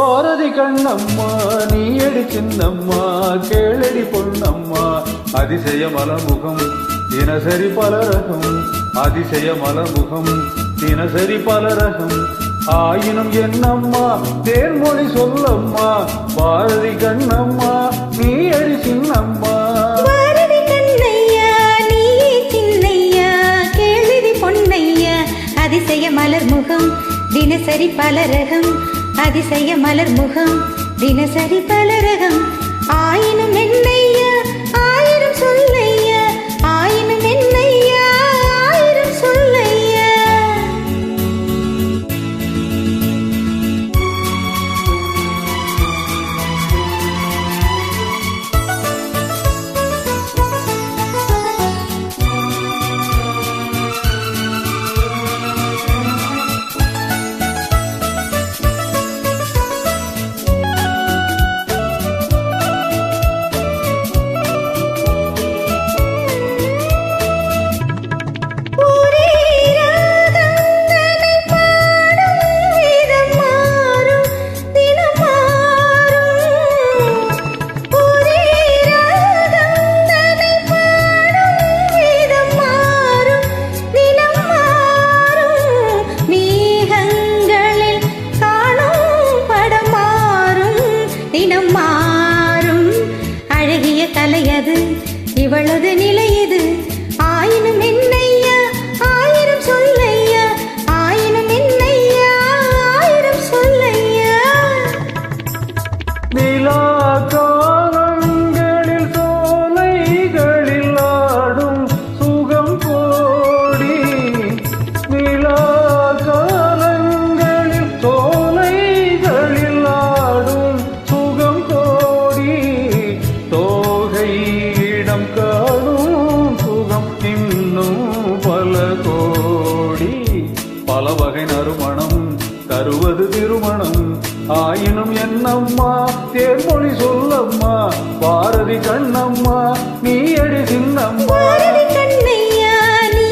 பாரதி கண்ணம்மா நீ அடி சின்னம்மா கேளடி பொன்னம்மா. அதிசய மலமுகம் தினசரி பலரகம் அதிசய மலமுகம் தினசரி பலரகம் ஆயினும் என்னம்மா தேர்மொழி சொல்லம்மா. பாரதி கண்ணம்மா நீ அடி சின்னம்மா. அதிசய மலர் முகம் தினசரி பலரகம் அதிசய மலர் முகம் தினசரி பலரகம் ஆயினும் என்னையா? ஆயிரம் சொல்லை நிலை நிலையது பல வகை நறுமணம் தருவது திருமணம். ஆயினும் என்னம்மா தேர்மொழி சொல்லம்மா பாரதி கண்ணம்மா நீ அடி சின்னம்மா. பாரதி கண்ணையா நீ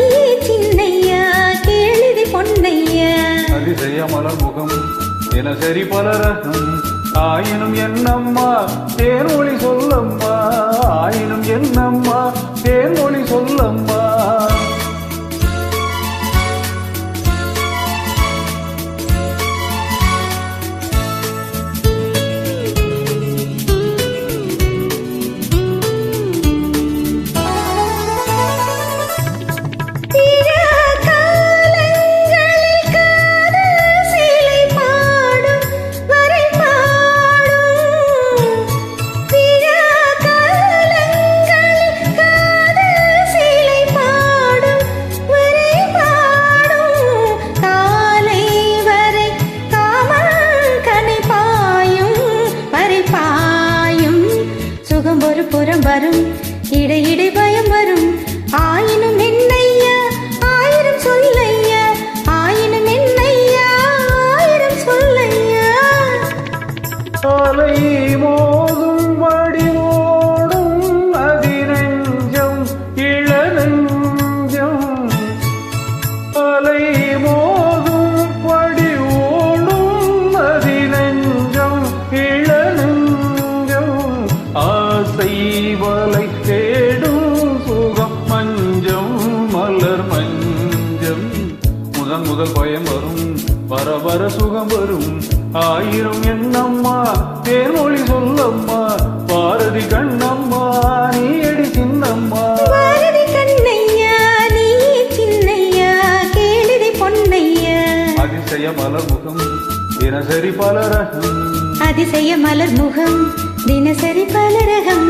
சின்னையா கேளிதி பொன்னையா. அதிசய மலர் முகம் தினசரி பலரகம் ஆயினும் என்னம்மா தேர்மொழி சொல்லம்மா. ஆயினும் என்னம்மா தேர்மொழி ஒரு புறம் வரும். இடையிடை ஆசை வலை தேடும் சுகம் மஞ்சம் மலர் மஞ்சம். முதன் முதல் பயம் வரும் வர வர சுகம் வரும். ஆயிரம் என்னம்மா தேர்மொழி சொல்லம்மா. பாரதி கண்ணம்மா நீ அடி சின்னம்மா. பாரதி கண்ணையா நீ சின்னையா? கேளிதி பொன்னையா? அதிசய மலமுகம் தினசரி பலரகம் அதிசய மலர் முகம் தினசரி பலரகம்